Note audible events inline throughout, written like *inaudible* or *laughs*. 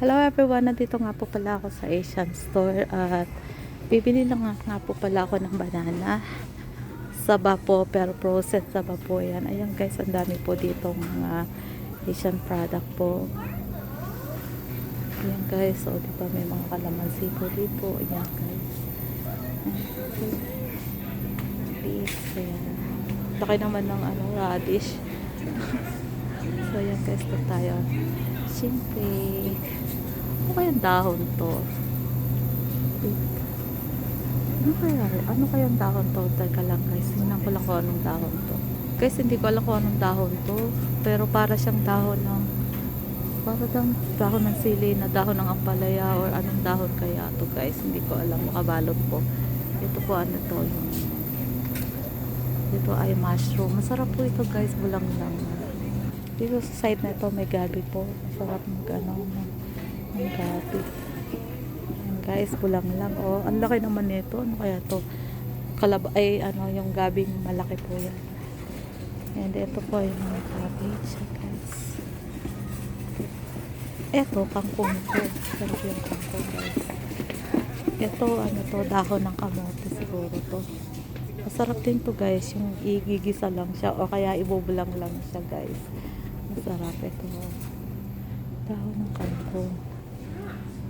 Hello everyone, nandito nga po pala ako sa Asian Store at bibili lang nga, po pala ako ng banana. Saba po, pero processed saba po yan. Ayan guys, ang dami po dito mga Asian product po. Ayan guys, so di ba may mga kalamansi po dito. Ayan guys. Please, ayan. Laki naman ng ano, radish. *laughs* so ayan guys, ito tayo. Siyempre, ano kayang dahon to? Ano kaya? Ano kayang dahon to? Teka lang guys, tingnan ko lang kung anong dahon to. Guys, hindi ko alam kung anong dahon to. Pero para siyang dahon ng para dahon ng sili na dahon ng ampalaya or anong dahon kaya to guys. Hindi ko alam. Makabalot po. Ito po ano to. Yung, ito ay mushroom. Masarap po ito guys. Bulang lang. Dito sa side na ito may gabi po. Masarap mag ano, mag, ng gabi. Ayan, guys, bulang lang. Oh, ang laki naman nito. Ano kaya to? Kalab ay ano, yung gabing malaki po yan. And ito po yung mga cabbage, guys. Ito, kangkong ko. Sarap yung kangkong, guys. Ito, ano to, dahon ng kamote siguro to. Masarap din to guys, yung igigisa lang siya o kaya ibubulang lang siya guys. Masarap ito. Dahon ng kangkong.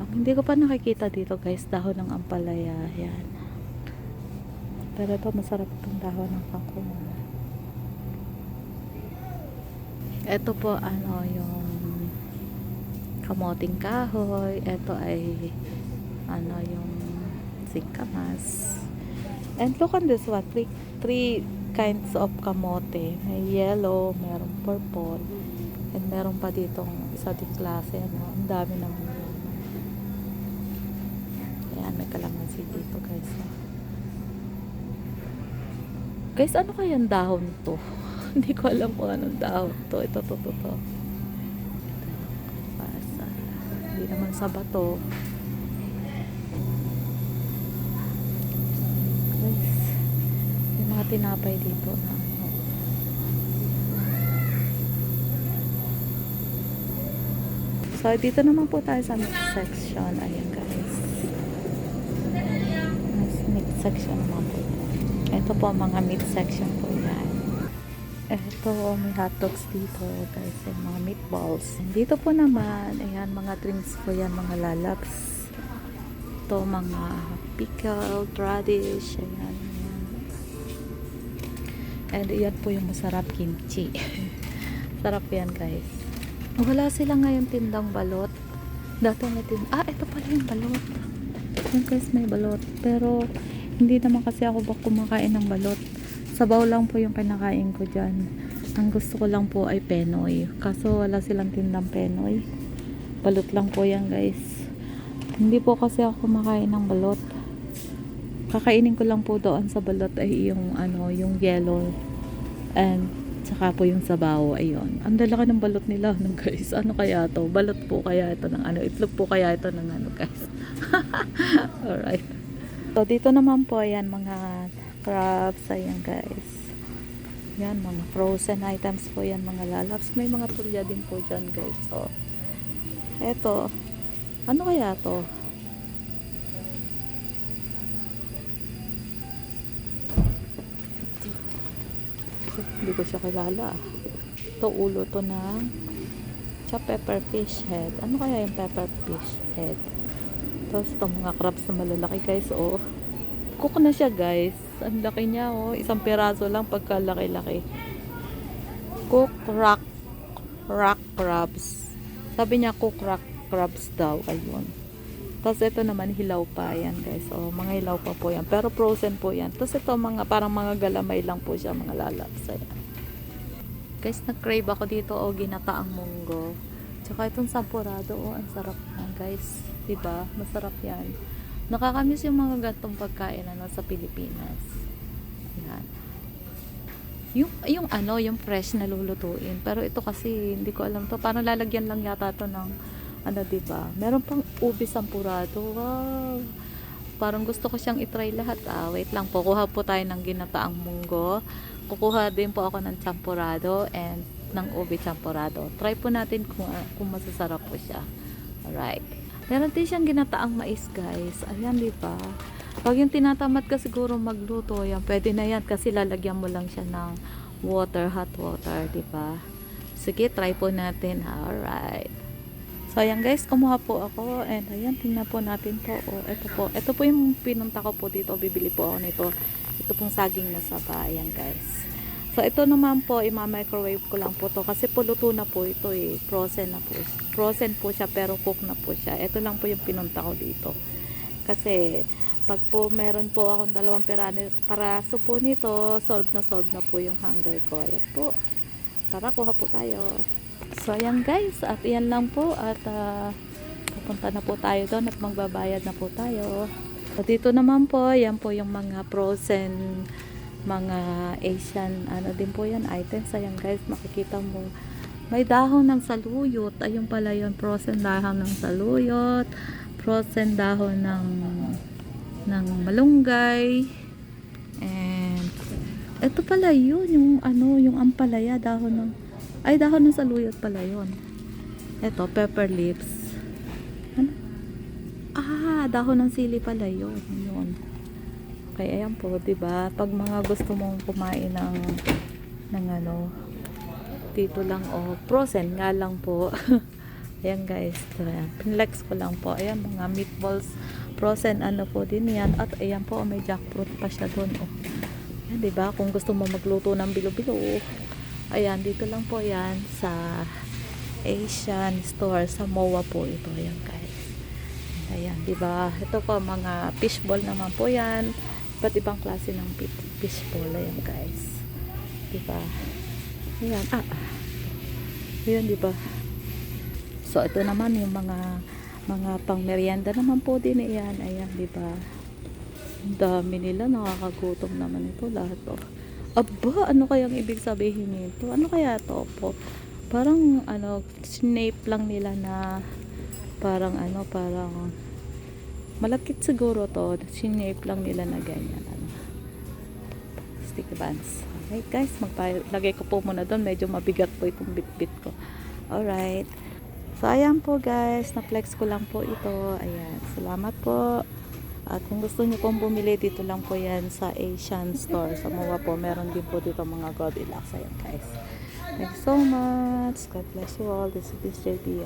Ang hindi ko pa nakikita dito guys, dahon ng ampalaya. Yan. Pero ito masarap itong dahon ng kangkong. Ito po ano yung kamoting kahoy. Ito ay ano yung singkamas. And look on this one, three, three kinds of kamote. May yellow, merong purple, and meron pa ditong isa ding klase. Ano? Ang dami naman. Ayan, may kalamansi dito guys. Guys, ano kayang dahon to? *laughs* Hindi ko alam kung anong dahon to. Ito, to, to, to. Pasa. Hindi naman sa bato. Guys, may mga tinapay dito na. So, dito naman po tayo sa section. Ayan, section naman po ito. Po, mga meat section po yan. Ito, may hotdogs dito, guys. And mga meatballs. Dito po naman, ayan, mga drinks po yan, mga lalabs. Ito, mga pickled radish. Ayan, ayan. And yan po yung masarap kimchi. *laughs* Sarap yan, guys. Wala sila ngayon tindang balot. Dati may tind... Ah, ito pala yung balot. Yan guys, may balot. Pero, hindi naman kasi ako ba kumakain ng balot. Sabaw lang po yung kinakain ko dyan. Ang gusto ko lang po ay penoy. Kaso wala silang tindang penoy. Balot lang po yan guys. Hindi po kasi ako kumakain ng balot. Kakainin ko lang po doon sa balot ay yung ano, yung yellow. And saka po yung sabaw, ayun. Ang lalaki ng balot nila, *laughs* ano guys. Ano kaya to? Balot po kaya ito ng ano? Itlog po kaya ito ng ano guys. *laughs* Alright. So, dito naman po, ayan, mga crabs, ayan guys. Yan, mga frozen items po yan, mga lalabs. May mga tulya din po dyan guys. So, eto. Ano kaya to? Hindi ko siya kilala. Ito ulo to ng sa pepper fish head. Ano kaya yung pepper fish head? Tapos ito mga crabs na malalaki guys. Oh. Cook na siya guys. Ang laki niya oh. Isang piraso lang pagka laki-laki. Cook rock rock crabs. Sabi niya cook rock crabs daw. Ayun. Tapos ito naman hilaw pa yan guys. Oh, mga hilaw pa po yan. Pero frozen po yan. Tapos ito mga parang mga galamay lang po siya mga lalabs. Ayan. Guys, nag-crave ako dito o ginataang munggo. Tsaka itong sampurado, oh, ang sarap yan, guys. 'Di ba? Masarap yan. Nakakamiss yung mga gantong pagkain ano, sa Pilipinas. Ayan. Yung, yung ano, yung fresh na lulutuin. Pero ito kasi, hindi ko alam to. Parang lalagyan lang yata to ng, ano, 'di ba? Meron pang ubi sampurado. Wow! Parang gusto ko siyang itry lahat. Ah, wait lang po. Kuha po tayo ng ginataang munggo. Kukuha din po ako ng champurado and ng ubi champurado. Try po natin kung, ah, kung masasarap po siya. Alright. Meron din siyang ginataang mais, guys. Ayan, di ba? Pag yung tinatamad ka siguro magluto, yan, pwede na yan kasi lalagyan mo lang siya ng water, hot water, di ba? Sige, try po natin. Alright. So, ayan guys, kumuha po ako. And ayan, tingnan po natin to. O, ito po. Ito po yung pinunta ko po dito. Bibili po ako nito. Ito pong saging na saba. Ayan guys. So, ito naman po, ima-microwave ko lang po to. Kasi po luto na po ito eh. Frozen na po. Frozen po siya, pero cook na po siya. Ito lang po yung pinunta ko dito. Kasi, pag po meron po akong dalawang pirani, paraso po nito, solve na solve na po yung hunger ko. Ayan po. Tara, kuha po tayo. So, ayan guys. At yan lang po. At, ah, pupunta na po tayo doon at magbabayad na po tayo. So, dito naman po, yan po yung mga frozen mga Asian, ano din po yan, items. Ayan guys, makikita mo. May dahon ng saluyot. Ayun pala yun, frozen dahon ng saluyot. Frozen dahon ng ng malunggay. And, ito pala yun, yung ano, yung ampalaya, dahon ng, ay dahon ng saluyot pala yun. Ito, pepper lips. Ano? Ah, dahon ng sili pala yun. Yun. Okay, ayan po, 'di ba? Pag mga gusto mong kumain ng ng ano, dito lang oh, frozen nga lang po. *laughs* ayan guys. Pinlex ko lang po. Ayan mga meatballs frozen ano po din yan. At ayan po, may jackfruit pa siya doon oh. Ayan, 'di ba? Kung gusto mo magluto ng bilo-bilo, ayan dito lang po 'yan sa Asian store sa MOA po ito. Ayan guys. Ayan, 'di ba? Ito po mga fishball naman po 'yan. Iba't ibang klase ng pi- fishball ayan guys. 'Di ba? Ayan, ah. Ayan, 'di ba? So ito naman yung mga mga pangmeryenda naman po din iyan. Ayan, 'di ba? Ang dami nila, nakakagutom naman ito lahat oh. Aba, ano kayang ibig sabihin nito? Ano kaya to po? Parang ano, snape lang nila na parang ano, parang malakit siguro to. Snape lang nila na ganyan. Ano. Sticky buns. Alright guys, magpalagay ko po muna doon. Medyo mabigat po itong bitbit ko. Alright. So, ayan po guys. Na-flex ko lang po ito. Ayan. Salamat po. At kung gusto niyo pong bumili, dito lang po yan sa Asian store. Sa MOA po, meron din po dito mga Goldilocks. Ayan guys. Thanks so much. God bless you all. This is JB.